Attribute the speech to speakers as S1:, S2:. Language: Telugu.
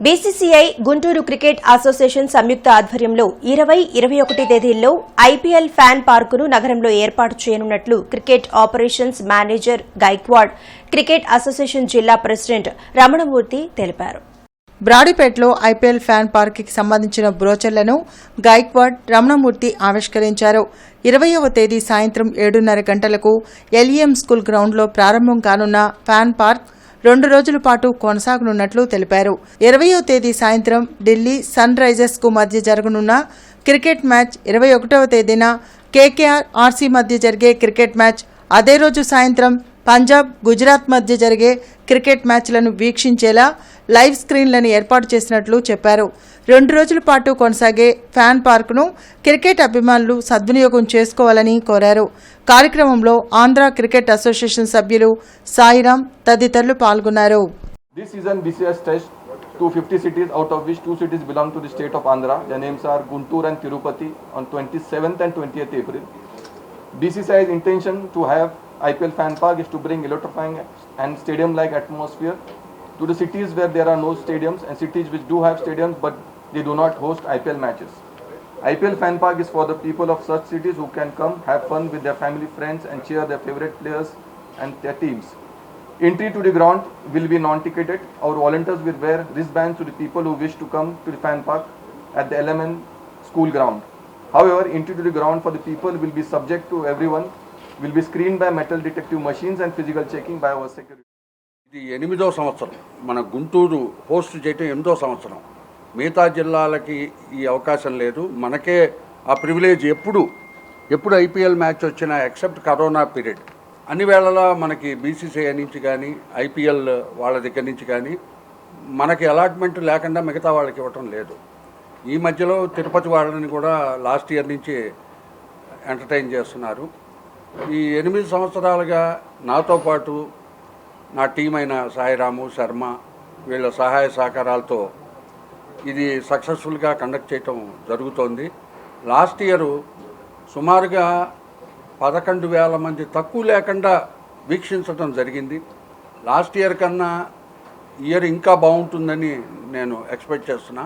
S1: బీసీసీఐ గుంటూరు క్రికెట్ అసోసియేషన్ సంయుక్త ఆధ్వర్యంలో ఇరవై ఇరవై ఒకటి తేదీల్లో ఐపీఎల్ ఫ్యాన్ పార్కును నగరంలో ఏర్పాటు చేయనున్నట్లు cricket operations manager Gaikwad cricket association జిల్లా ప్రెసిడెంట్ రమణమూర్తి తెలిపారు.
S2: బ్రాడీపేటలో ఐపీఎల్ ఫ్యాన్ పార్క్కి సంబంధించిన బ్రోచర్లను గైక్వాడ్ రమణమూర్తి ఆవిష్కరించారు. ఇరవయవ తేదీ సాయంత్రం ఏడున్నర గంటలకు ఎల్ఈఎం స్కూల్ గ్రౌండ్లో ప్రారంభం కానున్న ఫ్యాన్ పార్క్ రెండు రోజుల పాటు కొనసాగనున్నట్లు తెలిపారు. ఇరవయో తేదీ సాయంత్రం ఢిల్లీ సన్ రైజర్స్కు మధ్య జరగనున్న క్రికెట్ మ్యాచ్ ఇరవై ఒకటవ తేదీన కేకేఆర్ ఆర్సీ మధ్య జరిగే క్రికెట్ మ్యాచ్. అదే రోజు సాయంత్రం పంజాబ్ గుజరాత్ మధ్య జరిగే క్రికెట్ మ్యాచ్లను వీక్షించేలా లైవ్ స్క్రీన్లను ఏర్పాటు చేసినట్లు చెప్పారు రెండు రోజుల పాటు కొనసాగే ఫ్యాన్ పార్క్ను క్రికెట్ అభిమానులు సద్వినియోగం చేసుకోవాలని కోరారు కార్యక్రమంలో ఆంధ్ర క్రికెట్ అసోసియేషన్ సభ్యులు సాయిరామ్ తదితరులు పాల్గొన్నారు
S3: This season BCS touched 250 cities out of which two cities belong to the state of Andhra. Their names are Guntur and Tirupati on 27th and 20th April. BCCI's intention to have IPL fan park is to bring electrifying and stadium-like atmosphere to the cities where there are no stadiums and cities which do have stadiums but they do not host IPL matches. IPL fan park is for the people of such cities who can come have fun with their family friends and cheer their favorite players and their teams. Entry to the ground will be non-ticketed. Our volunteers will wear wristbands to the people who wish to come to the fan park at the LMN school ground. However, entry to the ground for the people will be subject to everyone, will be screen by metal detective machines and physical checking by our security
S4: ఇది ఎనిమిదో సంవత్సరం. మన గుంటూరు హోస్ట్ చేయటం ఎనిమిదో సంవత్సరం. మిగతా జిల్లాలకి ఈ అవకాశం లేదు. మనకే ఆ ప్రివిలేజ్ ఎప్పుడు ఎప్పుడు ఐపీఎల్ మ్యాచ్ వచ్చినా ఎక్సెప్ట్ కరోనా పీరియడ్. అన్ని వేళలా మనకి బీసీసీఐ నుంచి కానీ ఐపీఎల్ వాళ్ళ దగ్గర నుంచి కానీ మనకి అలాట్మెంట్ లేకుండా మిగతా వాళ్ళకి ఇవ్వటం లేదు. ఈ మధ్యలో తిరుపతి వాళ్ళని కూడా లాస్ట్ ఇయర్ నుంచి ఎంటర్టైన్ చేస్తున్నారు. ఈ ఎనిమిది సంవత్సరాలుగా నాతో పాటు నా టీం అయిన సాయిరాము శర్మ వీళ్ళ సహాయ సహకారాలతో ఇది సక్సెస్ఫుల్గా కండక్ట్ చేయటం జరుగుతోంది. లాస్ట్ ఇయరు సుమారుగా పదకొండు వేల మంది తక్కువ లేకుండా వీక్షించడం జరిగింది. లాస్ట్ ఇయర్ కన్నా ఇయర్ ఇంకా బాగుంటుందని నేను ఎక్స్పెక్ట్ చేస్తున్నా.